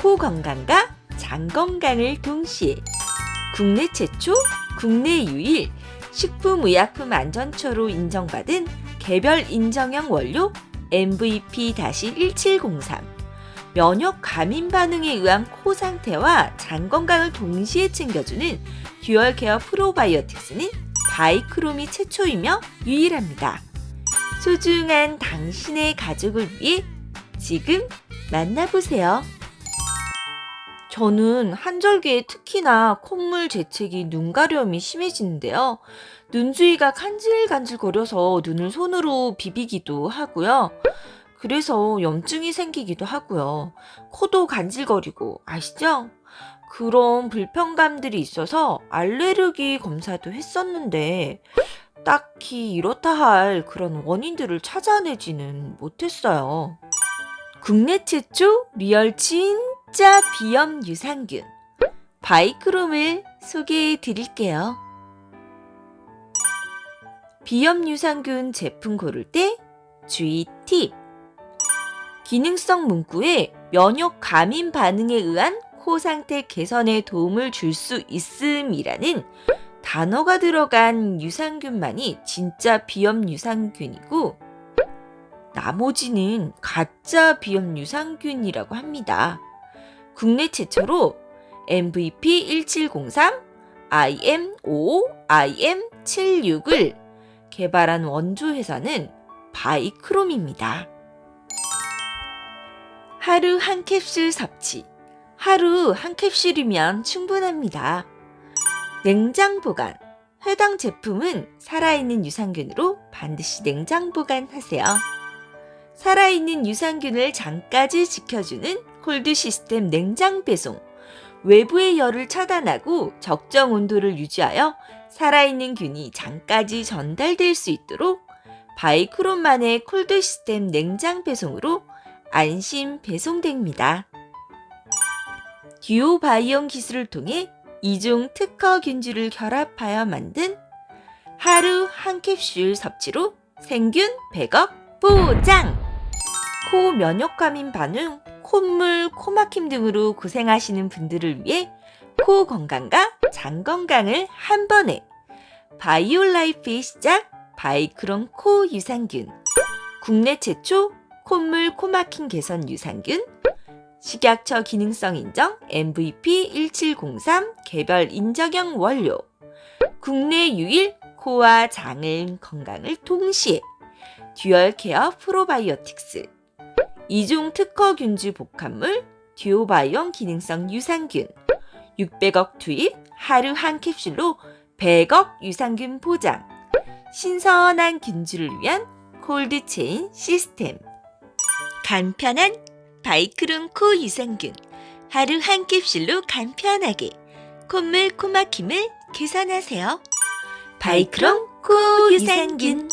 코 건강과 장 건강을 동시에 국내 최초, 국내 유일 식품의약품 안전처로 인정받은 개별 인정형 원료 MVP-1703 면역 감인 반응에 의한 코 상태와 장 건강을 동시에 챙겨주는 듀얼 케어 프로바이오틱스는 바이크롬이 최초이며 유일합니다. 소중한 당신의 가족을 위해 지금 만나보세요. 저는 한절기에 특히나 콧물 재채기, 눈가려움이 심해지는데요. 눈 주위가 간질간질거려서 눈을 손으로 비비기도 하고요. 그래서 염증이 생기기도 하고요. 코도 간질거리고 아시죠? 그런 불편감들이 있어서 알레르기 검사도 했었는데 딱히 이렇다 할 그런 원인들을 찾아내지는 못했어요. 국내 최초 리얼 진짜 비염 유산균 바이크롬을 소개해 드릴게요. 비염 유산균 제품 고를 때 주의 팁. 기능성 문구에 면역 감인 반응에 의한 코 상태 개선에 도움을 줄 수 있음이라는 단어가 들어간 유산균만이 진짜 비염 유산균이고 나머지는 가짜 비염 유산균이라고 합니다. 국내 최초로 MVP1703, IM55, IM76을 개발한 원조 회사는 바이크롬입니다. 하루 한 캡슐 섭취. 하루 한 캡슐이면 충분합니다. 냉장 보관. 해당 제품은 살아있는 유산균으로 반드시 냉장 보관하세요. 살아있는 유산균을 장까지 지켜주는 콜드 시스템 냉장 배송. 외부의 열을 차단하고 적정 온도를 유지하여 살아있는 균이 장까지 전달될 수 있도록 바이크롬만의 콜드 시스템 냉장 배송으로 안심 배송됩니다. 듀오 바이온 기술을 통해 이중 특허 균주를 결합하여 만든 하루 한 캡슐 섭취로 생균 100억 보장! 코 면역 감인 반응, 콧물, 코막힘 등으로 고생하시는 분들을 위해 코 건강과 장 건강을 한 번에 바이올라이프의 시작 바이크롬 코 유산균 국내 최초 콧물 코막힘 개선 유산균 식약처 기능성 인정 MVP1703 개별 인정형 원료 국내 유일 코와 장을 건강을 동시에 듀얼 케어 프로바이오틱스 이중 특허 균주 복합물 듀오바이온 기능성 유산균 600억 투입 하루 한 캡슐로 100억 유산균 보장 신선한 균주를 위한 콜드체인 시스템 간편한 바이크롬 코 유산균 하루 한 캡슐로 간편하게 콧물 코막힘을 개선하세요. 바이크롬 코 유산균